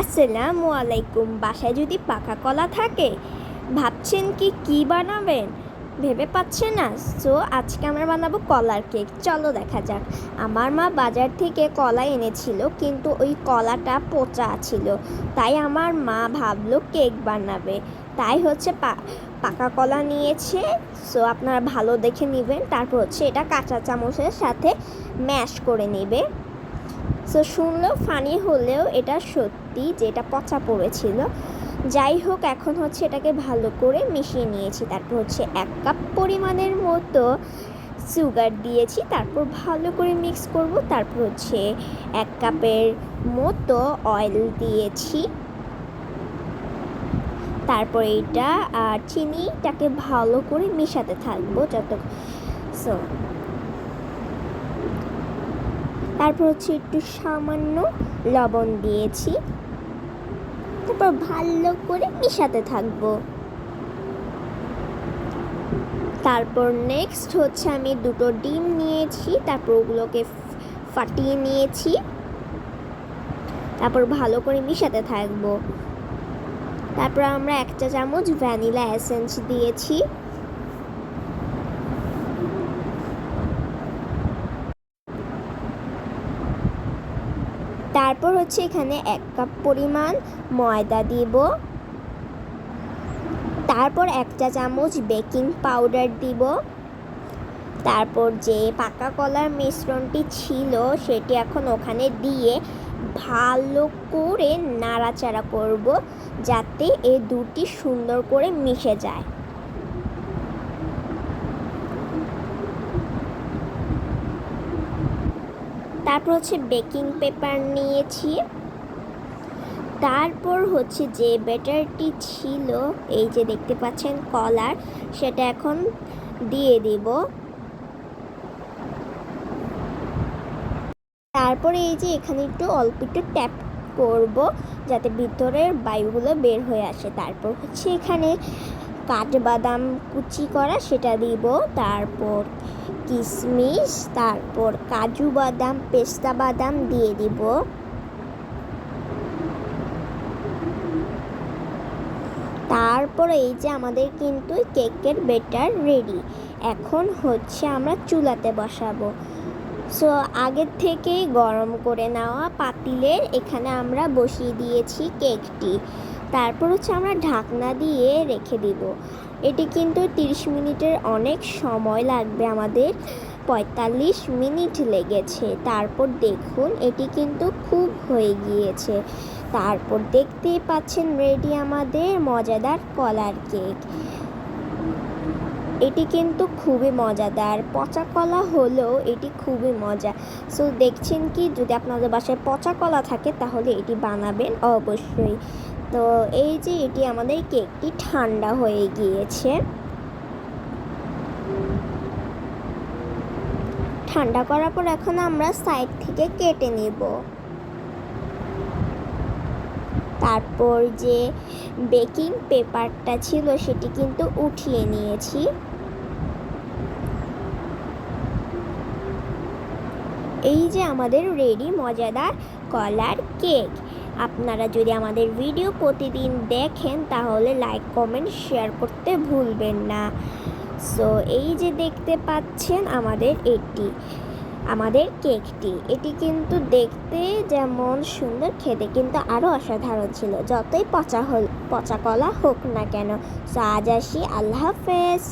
আসসালামু আলাইকুম, বাসায় যদি পাকা কলা থাকে, ভাবছেন কি কি বানাবেন? ভেবে পাচ্ছেন না? সো, আজকে আমরা বানাবো কলার কেক। চলো দেখা যাক। আমার মা বাজার থেকে কলা এনেছিল, কিন্তু ওই কলাটা পচা ছিল। তাই আমার মা ভাবলো কেক বানাবে। তাই হচ্ছে পাকা কলা নিয়েছে। সো, আপনারা ভালো দেখে নেবেন। তারপর হচ্ছে এটা কাঁচা চামচের সাথে ম্যাশ করে নেবে। সো শুনলেও ফানি হলেও এটা সত্যি যে এটা পচা পড়েছিল। যাই হোক, এখন হচ্ছে এটাকে ভালো করে মিশিয়ে নিয়েছি। তারপর হচ্ছে এক কাপ পরিমাণের মতো সুগার দিয়েছি। তারপর ভালো করে মিক্স করব। তারপর হচ্ছে এক কাপের মতো অয়েল দিয়েছি। তারপর এটা আর চিনিটাকে ভালো করে মিশাতে থাকব যত সো তারপর হচ্ছে একটু সামান্য লবণ দিয়েছি। তারপর ভালো করে মিশাতে থাকব। তারপর নেক্সট হচ্ছে আমি দুটো ডিম নিয়েছি, তারপর ওগুলোকে ফাটিয়ে নিয়েছি। তারপর ভালো করে মিশাতে থাকব। তারপর আমরা এক চা চামচ ভ্যানিলা এসেন্স দিয়েছি। তারপর হচ্ছে এখানে এক কাপ পরিমাণ ময়দা দিব। তারপর এক চা চামচ বেকিং পাউডার দিব। তারপর যে পাকা কলার মিশ্রণটি ছিল সেটি এখন ওখানে দিয়ে ভালো করে নাড়াচাড়া করব যাতে এ দুটি সুন্দর করে মিশে যায়। তারপর হচ্ছে বেকিং পেপার নিয়েছি। তারপর হচ্ছে যে ব্যাটারটি ছিল, এই যে দেখতে পাচ্ছেন কলার, সেটা এখন দিয়ে দিব। তারপরে এই যে এখানে একটু অল্প একটু ট্যাপ করব, যাতে ভিতরের বায়ুগুলো বের হয়ে আসে। তারপর হচ্ছে এখানে কাঠবাদাম কুচি করা সেটা দিব, তারপর কিশমিশ, তারপর কাজু বাদাম, পেস্তা বাদাম দিয়ে দিব। তারপর এই যে আমাদের কিন্তু কেকের বেটার রেডি, এখন হচ্ছে আমরা চুলাতে বসাবো। সো, আগের থেকেই গরম করে নেওয়া পাতিলের, এখানে আমরা বসিয়ে দিয়েছি কেকটি। তারপর হচ্ছে আমরা ঢাকনা দিয়ে রেখে দিব। এটি কিন্তু তিরিশ মিনিটের অনেক সময় লাগবে আমাদের। পঁয়তাল্লিশ মিনিট লেগেছে। তারপর দেখুন, এটি কিন্তু খুব হয়ে গিয়েছে। তারপর দেখতেই পাচ্ছেন রেডি আমাদের মজাদার কলার কেক। এটি কিন্তু খুবই মজাদার। পচা কলা হলেও এটি খুবই মজা। সো, দেখছেন কি? যদি আপনাদের বাসায় পচা কলা থাকে, তাহলে এটি বানাবেন অবশ্যই। তো এই যে এটি আমাদের কেকটি ঠান্ডা হয়ে গিয়েছে। ঠান্ডা করার পর এখন আমরা সাইড থেকে কেটে নেব। তারপর যে বেকিং পেপারটা ছিল সেটি কিন্তু উঠিয়ে নিয়েছি। এই যে আমাদের রেডি মজাদার কলার কেক। আপনারা যদি আমাদের ভিডিও প্রতিদিন দেখেন, তাহলে লাইক কমেন্ট শেয়ার করতে ভুলবেন না। সো এই যে দেখতে পাচ্ছেন আমাদের এটি, আমাদের কেকটি এটি কিন্তু দেখতে যেমন সুন্দর, খেতে কিন্তু আরও অসাধারণ ছিল। যতই পচা হল, পচা কলা হোক না কেন। সো আজ আসি, আল্লাহ হাফেজ।